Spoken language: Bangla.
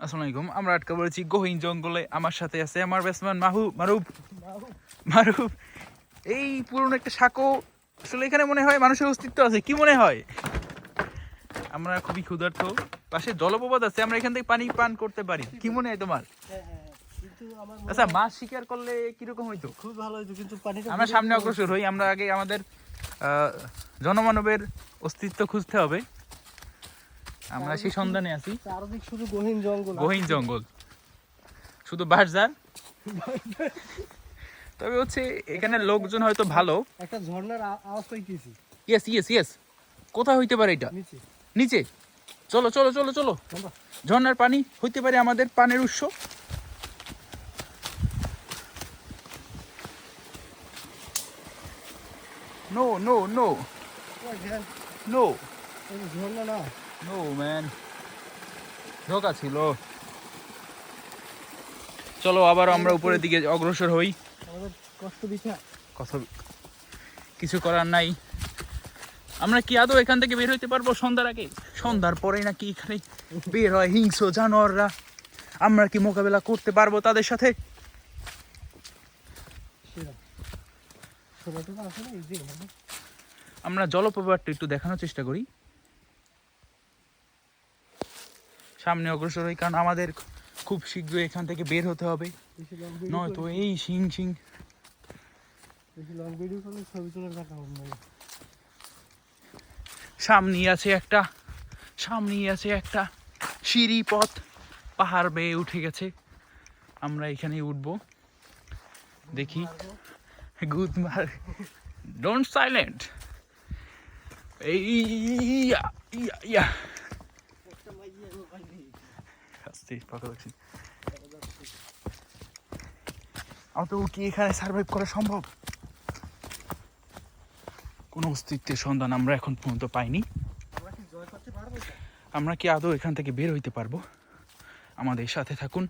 আসসালামু আলাইকুম আমরা আটকা পড়েছি গহীন জঙ্গলে। আমার সাথে আছে আমার ব্যাটসম্যান মাহু মারুফ মারুফ এই পুরনো একটা সাঁকো। আসলে এখানে মনে হয় মানুষের অস্তিত্ব আছে কি মনে হয়? আমরা খুবই ক্ষুধার্ত। পাশে জলপ্রপাত আছে আমরা এখান থেকে পানি পান করতে পারি। কি মনে হয় তোমার? আচ্ছা মাছ শিকার করলে কীরকম হইতো? খুব ভালো হতো কিন্তু আমরা সামনে অগ্রসর হই আমরা আগে আমাদের আহ, জনমানবের অস্তিত্ব খুঁজতে হবে। আমরা সেই সন্ধানে আছি। চারদিক শুধু গহীন জঙ্গল। গহীন জঙ্গল। শুধু তবে হচ্ছে এখানে লোকজন হয়তো ভালো। একটা ঝর্ণার আওয়াজ পাইতেছি। ইয়েস ইয়েস ইয়েস কোথায় হইতে পারে এটা? নিচে। চলো চলো চলো চলো। ঝর্ণার পানি হইতে পারে আমাদের পানের উৎস। নো নো নো নো ঝর্ণা না। নো ম্যান ধোকা ছিল। চলো আবার আমরা উপরের দিকে অগ্রসর হই। কষ্ট কথা কিছু করার নাই। আমরা কি আদৌ এখান থেকে বের হইতে পারব সন্ধ্যার আগে? সন্ধ্যার পরে নাকি এখানে বের হয় হিংস্র জানোয়াররা। আমরা কি মোকাবেলা করতে পারব তাদের সাথে? আমরা জলপ্রপাতটা একটু দেখানোর চেষ্টা করি। সামনে অগ্রসর হই, কারণ আমাদের খুব শীঘ্রই এখান থেকে বের হতে হবে। নয়তো এই শিং শিং। সামনেই আছে একটা, সামনেই আছে একটা সিঁড়ি পথ। পাহাড় বেয়ে উঠে গেছে। আমরা এখানে উঠবো। দেখি। গুড মার, ডোন্ট সাইলেন্ট। এই, ইয়া ইয়া ইয়া একটা মাইয়া আমি পাইনি কি এখানে সার্ভাইভ করা সম্ভব? কোনো অস্তিত্বের সন্ধান আমরা এখন পর্যন্ত পাইনি? আমরা কি আদৌ এখান থেকে বের হইতে পারব? আমাদের সাথে থাকুন।